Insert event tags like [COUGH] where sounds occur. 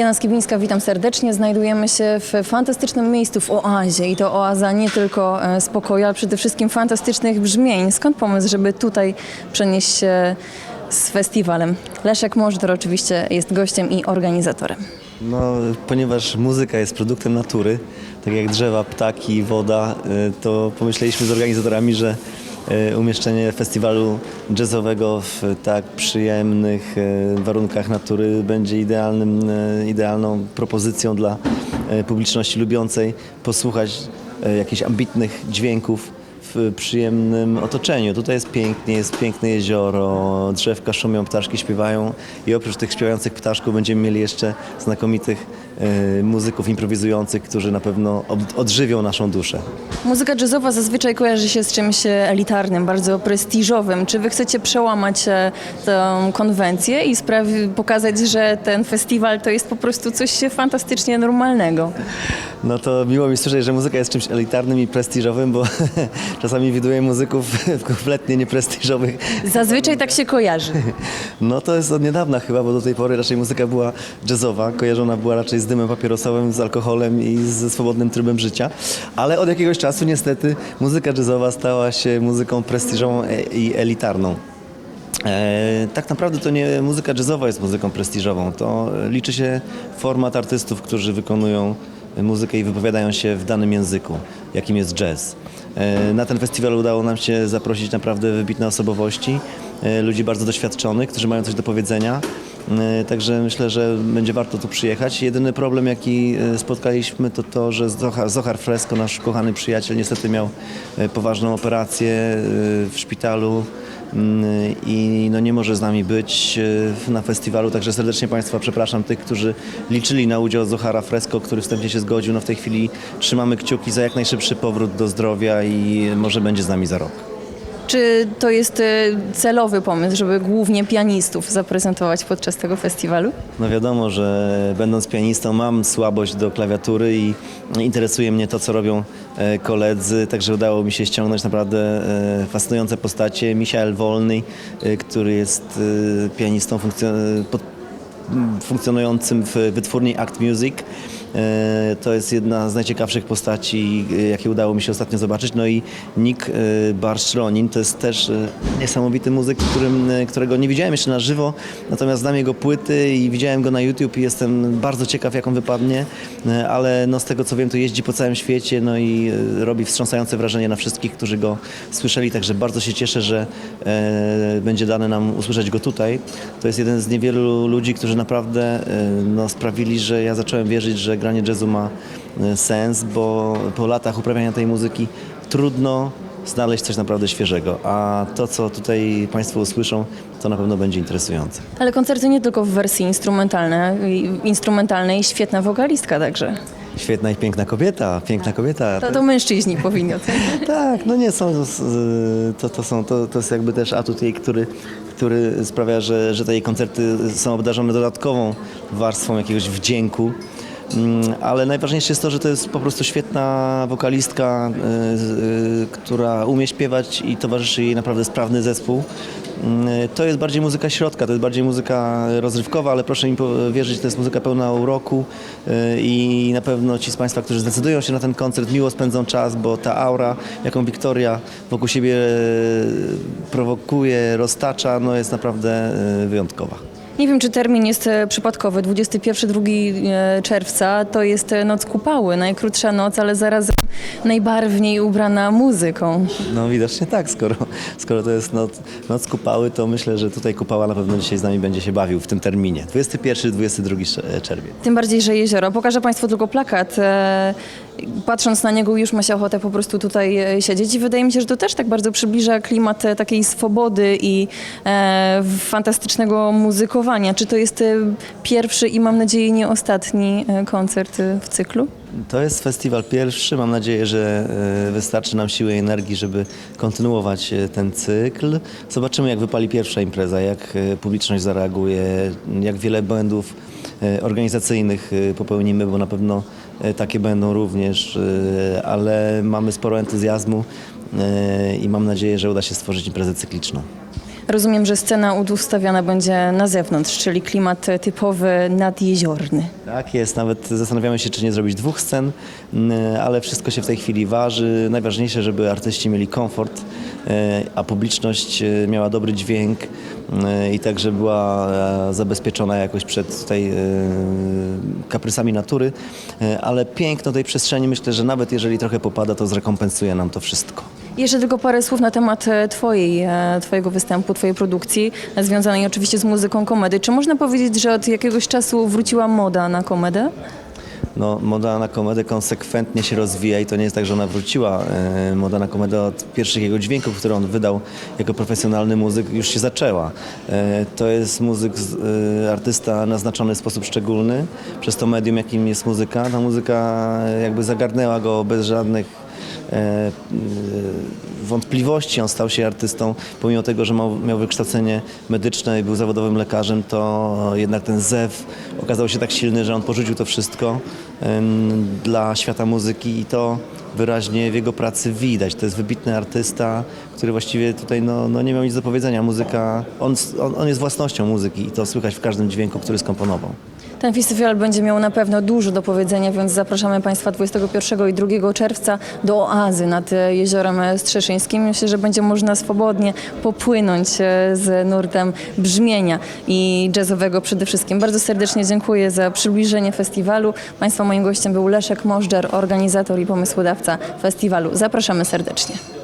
Jana Skibińska, witam serdecznie. Znajdujemy się w fantastycznym miejscu, w oazie. I to oaza nie tylko e, spokoju, ale przede wszystkim fantastycznych brzmień. Skąd pomysł, żeby tutaj przenieść się z festiwalem? Leszek Możdżer oczywiście jest gościem i organizatorem. No, ponieważ muzyka jest produktem natury, tak jak drzewa, ptaki, woda, y, to pomyśleliśmy z organizatorami, że umieszczenie festiwalu jazzowego w tak przyjemnych y, warunkach natury będzie idealnym, y, idealną propozycją dla publiczności lubiącej posłuchać jakichś ambitnych dźwięków w przyjemnym otoczeniu. Tutaj jest pięknie, jest piękne jezioro, drzewka szumią, ptaszki śpiewają i oprócz tych śpiewających ptaszków będziemy mieli jeszcze znakomitych e, muzyków improwizujących, którzy na pewno od, odżywią naszą duszę. Muzyka jazzowa zazwyczaj kojarzy się z czymś e, elitarnym, bardzo prestiżowym. Czy wy chcecie przełamać e, tę konwencję i sprawi- pokazać, że ten festiwal to jest po prostu coś fantastycznie normalnego? No to miło mi słyszeć, że muzyka jest czymś elitarnym i prestiżowym, bo [LAUGHS] czasami widuję muzyków [LAUGHS] kompletnie nieprestiżowych Zazwyczaj tak się kojarzy. [LAUGHS] No to jest od niedawna chyba, bo do tej pory raczej muzyka była jazzowa, kojarzona była raczej z dymem papierosowym, z alkoholem i ze swobodnym trybem życia, ale od jakiegoś czasu niestety muzyka jazzowa stała się muzyką prestiżową e- i elitarną. E, tak naprawdę to nie muzyka jazzowa jest muzyką prestiżową, to liczy się format artystów, którzy wykonują muzykę i wypowiadają się w danym języku, jakim jest jazz. E, Na ten festiwal udało nam się zaprosić naprawdę wybitne osobowości, e, ludzi bardzo doświadczonych, którzy mają coś do powiedzenia. E, Także myślę, że będzie warto tu przyjechać. Jedyny problem, jaki spotkaliśmy, to to, że Zohar, Fresco, nasz kochany przyjaciel, niestety miał poważną operację w szpitalu i no nie może z nami być e, na festiwalu, także serdecznie Państwa przepraszam tych, którzy liczyli na udział Zohara Fresco, który wstępnie się zgodził. No w tej chwili trzymamy kciuki za jak najszybszy powrót do zdrowia i może będzie z nami za rok. Czy to jest e, celowy pomysł, żeby głównie pianistów zaprezentować podczas tego festiwalu? No wiadomo, że będąc pianistą mam słabość do klawiatury i interesuje mnie to, co robią e, koledzy, także udało mi się ściągnąć naprawdę e, fascynujące postacie. Michael Wolny, który jest pianistą funkcjonującym w wytwórni Act Music. E, To jest jedna z najciekawszych postaci, e, jakie udało mi się ostatnio zobaczyć. No i Nick e, Barszlonin to jest też niesamowity muzyk, którym, którego nie widziałem jeszcze na żywo, natomiast znam jego płyty i widziałem go na YouTube i jestem bardzo ciekaw, jak on wypadnie, ale no z tego co wiem, to jeździ po całym świecie no i robi wstrząsające wrażenie na wszystkich, którzy go słyszeli, także bardzo się cieszę, że będzie dane nam usłyszeć go tutaj. To jest jeden z niewielu ludzi, którzy naprawdę no, sprawili, że ja zacząłem wierzyć, że granie jazzu ma e, sens, bo po latach uprawiania tej muzyki trudno znaleźć coś naprawdę świeżego, a to, co tutaj Państwo usłyszą, to na pewno będzie interesujące. Ale koncerty nie tylko w wersji instrumentalnej, instrumentalnej świetna wokalistka także. Świetna i piękna kobieta, piękna kobieta. To, to mężczyźni powinni. [LAUGHS] Tak, no nie są, to, to, są to, to jest jakby też atut jej, który, który sprawia, że, że te jej koncerty są obdarzone dodatkową warstwą jakiegoś wdzięku. Mm, Ale najważniejsze jest to, że to jest po prostu świetna wokalistka, y, y, która umie śpiewać i towarzyszy jej naprawdę sprawny zespół. Mm, To jest bardziej muzyka środka, to jest bardziej muzyka rozrywkowa, ale proszę mi wierzyć, to jest muzyka pełna uroku y, i na pewno ci z Państwa, którzy zdecydują się na ten koncert, miło spędzą czas, bo ta aura, jaką Wiktoria wokół siebie prowokuje, roztacza, no jest naprawdę wyjątkowa. Nie wiem, czy termin jest przypadkowy. 21-2 e, czerwca to jest e, noc kupały, najkrótsza noc, ale zarazem najbarwniej ubrana muzyką. No widocznie tak, skoro, skoro to jest noc, noc kupały, to myślę, że tutaj kupała na pewno dzisiaj z nami będzie się bawił w tym terminie. 21-22 czerwiec. Tym bardziej, że jezioro. Pokażę Państwu tylko plakat. Patrząc na niego już ma się ochotę po prostu tutaj e, siedzieć i wydaje mi się, że to też tak bardzo przybliża klimat e, takiej swobody i e, fantastycznego muzykowania. Czy to jest e, pierwszy i mam nadzieję nie ostatni koncert w cyklu? To jest festiwal pierwszy. Mam nadzieję, że wystarczy nam siły i energii, żeby kontynuować ten cykl. Zobaczymy, jak wypali pierwsza impreza, jak publiczność zareaguje, jak wiele błędów organizacyjnych e, popełnimy, bo na pewno e, takie będą również, e, ale mamy sporo entuzjazmu e, i mam nadzieję, że uda się stworzyć imprezę cykliczną. Rozumiem, że scena ustawiana będzie na zewnątrz, czyli klimat e, typowy nadjeziorny. Tak jest, nawet zastanawiamy się, czy nie zrobić dwóch scen, ale wszystko się w tej chwili waży. Najważniejsze, żeby artyści mieli komfort, e, a publiczność e, miała dobry dźwięk e, i także była e, zabezpieczona jakoś przed tutaj e, kaprysami natury, E, ale piękno tej przestrzeni myślę, że nawet jeżeli trochę popada, to zrekompensuje nam to wszystko. Jeszcze tylko parę słów na temat e, twojej, e, twojego występu, twojej produkcji, e, związanej oczywiście z muzyką komedy. Czy można powiedzieć, że od jakiegoś czasu wróciła moda na komedę? No, moda na komedę konsekwentnie się rozwija i to nie jest tak, że ona wróciła. E, Moda na komedę od pierwszych jego dźwięków, które on wydał jako profesjonalny muzyk, już się zaczęła. E, To jest muzyk, e, artysta naznaczony w sposób szczególny przez to medium, jakim jest muzyka. Ta muzyka jakby zagarnęła go bez żadnych wątpliwości. On stał się artystą, pomimo tego, że miał, wykształcenie medyczne i był zawodowym lekarzem, to jednak ten zew okazał się tak silny, że on porzucił to wszystko dla świata muzyki i to wyraźnie w jego pracy widać. To jest wybitny artysta, który właściwie tutaj no, no nie miał nic do powiedzenia. Muzyka, on, on, on jest własnością muzyki i to słychać w każdym dźwięku, który skomponował. Ten festiwal będzie miał na pewno dużo do powiedzenia, więc zapraszamy Państwa 21 i 2 czerwca do oazy nad e, jeziorem Strzeszyńskim. Myślę, że będzie można swobodnie popłynąć e, z nurtem brzmienia i jazzowego przede wszystkim. Bardzo serdecznie dziękuję za przybliżenie festiwalu. Państwa moim gościem był Leszek Możdżer, organizator i pomysłodawca festiwalu. Zapraszamy serdecznie.